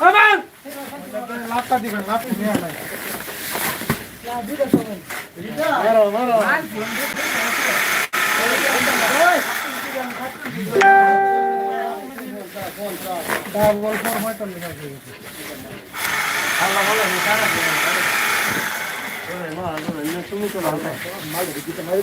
Bye-bye. লাভটা দিবেন লাভটা নেওয়া নাই মারো মারো ডাবল ফোর ময়টা লেখা হয়ে গেছে আল্লাহ বলে সারা তুমি তো মারি দিতে মারি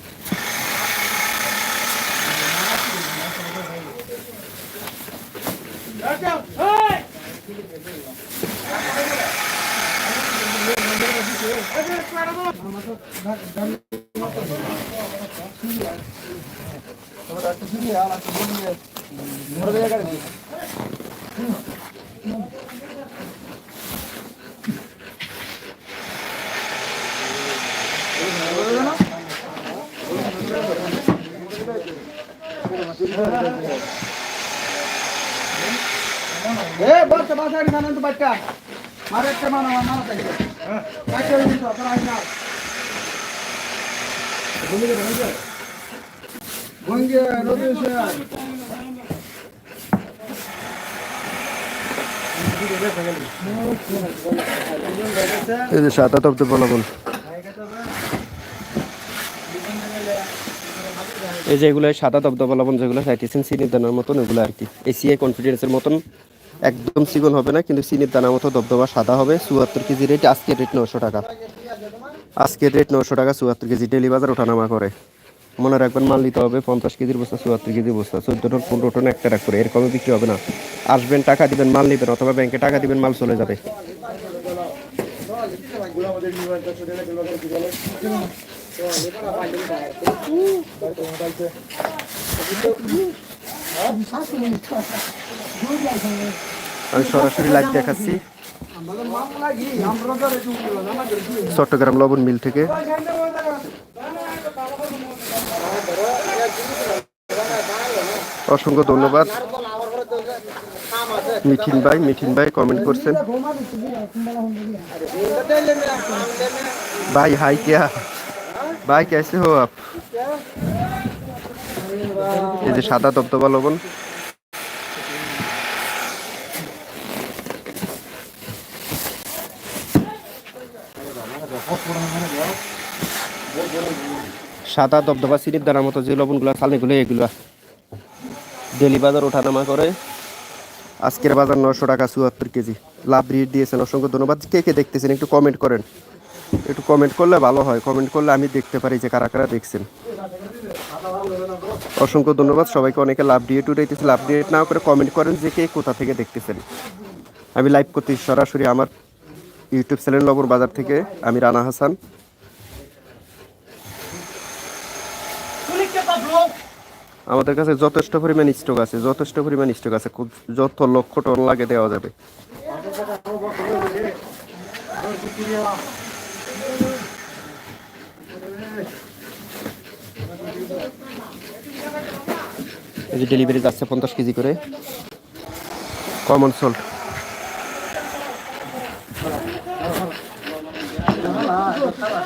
ಏ ಬರ್ತ ಮಾತಾಡಿ ನಾನಂತೂ ಬಟ್ಟ ಮಾರಕ್ಕೆ ಮಾನವ ಮಾತಾಡಿದ್ದೆ এই যে সাত, আট অব্দে এই যে এগুলো সাদা দবদবা লবণ যেগুলো সাইটিসিন চিনি মতন, এগুলো আর কি। এসিআই কনফিডেন্সের মতন। একদম চিকন হবে না, কিন্তু চিনির দানা মতো দবদবা সাদা হবে, চুয়াত্তর কেজি রেট আজকের রেট নশো টাকা। আজকের রেট নশো টাকা, চুয়াত্তর কেজি ডেলি বাজার ওঠানামা করে। মনে রাখবেন, মাল নিতে হবে পঞ্চাশ কেজির বস্তা, চুয়াত্তর কেজির বস্তা। চোদ্দ টন পনেরো টন একটা রাখ করে এরকমই বিক্রি হবে না। আসবেন, টাকা দিবেন, মাল নেবেন, অথবা ব্যাংকে টাকা দিবেন, মাল চলে যাবে। আমি সরাসরি লাইভ দেখাচ্ছি চট্টগ্রাম লবণ মিল থেকে অসংখ্য ধন্যবাদ মিঠিন ভাই মিঠিন ভাই কমেন্ট করছেন भाई हाय क्या भाई कैसे हो आप এই যে সাদা দবদবা লবণ সাদা দবদবা সিরিপ দানার মতো যে লবণগুলো, চালনিগুলো, এগুলো। ডেলি বাজার ওঠানামা করে। আজকের বাজার নশো টাকা চুয়াত্তর কেজি। লাভ রেট দিয়েছেন। অসংখ্য ধন্যবাদ। কে কে দেখতেছেন একটু কমেন্ট করেন। একটু কমেন্ট করলে ভালো হয়। কমেন্ট করলে আমি দেখতে পারি যে কারা কারা দেখছেন। অসংখ্য ধন্যবাদ। সবাইকে অনেকে লাভ ডিয়েট উঠাইতেছে। লাভ ডিয়েট না করে কমেন্ট করেন যে কে কোথা থেকে দেখতেছেন। আমি লাইভ করতেছি সরাসরি আমার ইউটিউব চ্যানেল নগর বাজার থেকে আমি রানা হাসান। আমাদের কাছে যথেষ্ট পরিমাণ স্টক আছে, যথেষ্ট পরিমাণ স্টক আছে, খুব যত লক্ষ টন লাগে দেওয়া যাবে। ডেলিভারি যাচ্ছে পঞ্চাশ কেজি করে। কমন সল্ট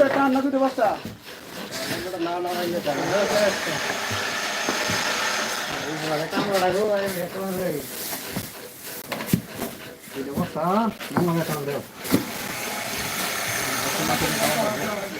রে কান না দুটো বস্তা উদুম দিও বস্তা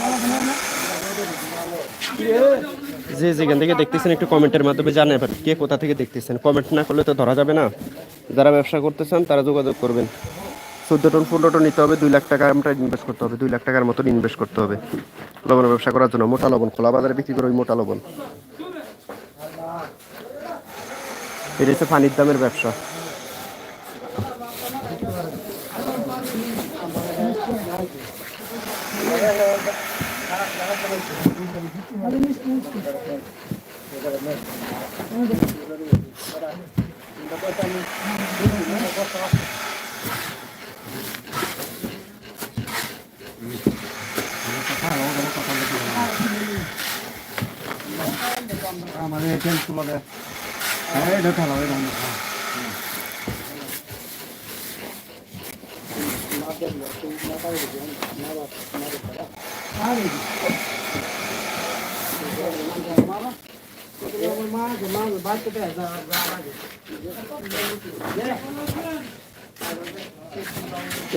যে যেখান থেকে দেখতেছেন একটু কমেন্টের মাধ্যমে জানাবেন কে কোথা থেকে দেখতেছেন? কমেন্ট না করলে তো ধরা যাবে না। যারা ব্যবসা করতে চান তারা যোগাযোগ করবেন। চোদ্দ টন, পনেরো টন নিতে হবে, দুই লাখ টাকা আমরা ইনভেস্ট করতে হবে, দুই লাখ টাকার মতন ইনভেস্ট করতে হবে। লবণের ব্যবসা করার জন্য মোটা লবণ, খোলা বাজারে বিক্রি করে ওই মোটা লবণ। এটা হচ্ছে পানির দামের ব্যবসা। আমাদের টেন তুলো দে হ্যাঁ এটা খেলা এটা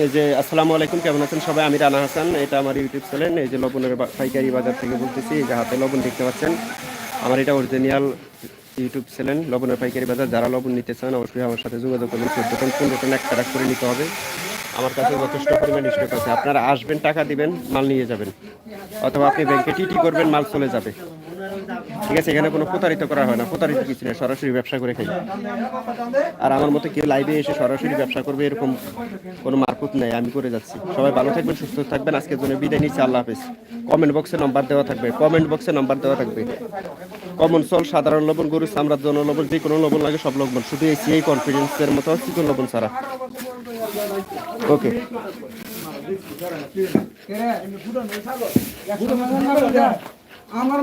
এই যে, আসসালামু আলাইকুম, কেমন আছেন সবাই? আমি রানা হাসান, এটা আমার ইউটিউব চ্যানেল এই যে লবণের পাইকারি বাজার থেকে বলতেছি যে হাতে লবণ দেখতে পাচ্ছেন। আমার এটা অরিজিনাল ইউটিউব চ্যানেল লবণের পাইকারি বাজার। যারা লবণ নিতে চান, অবশ্যই আমার সাথে যোগাযোগ করবেন। চোদ্দ টন, পনেরো টন এক টাকা করে নিতে হবে। আমার কাছে যথেষ্ট পরিমাণ স্টক আছে। আপনারা আসবেন, টাকা দিবেন, মাল নিয়ে যাবেন। অথবা আপনি ব্যাংকে টিটি করবেন, মাল চলে যাবে। ঠিক আছে, এখানে কোনো প্রতারিত করা হয় না। প্রতারিত কিছু না সরাসরি ব্যবসা করে খাই। আর আমার মতো কেউ লাইভে এসে সরাসরি ব্যবসা করবে, এরকম কোনো মারফত নেই, আমি করে যাচ্ছি। সবাই ভালো থাকবেন, সুস্থ থাকবেন, আজকের জন্য বিদায় নিচ্ছি, আল্লাহ হাফেজ। কমেন্ট বক্সে নাম্বার দেওয়া থাকবে কমেন্ট বক্সে নাম্বার দেওয়া থাকবে। কমন সল সাধারণ লবণ, গরু চামড়ার জন্য লবণ, যে কোনো লবণ লাগে, সব লবণ। শুধু এই কনফিডেন্সের মতো চিকন লবণ ছাড়া। ওকে আমার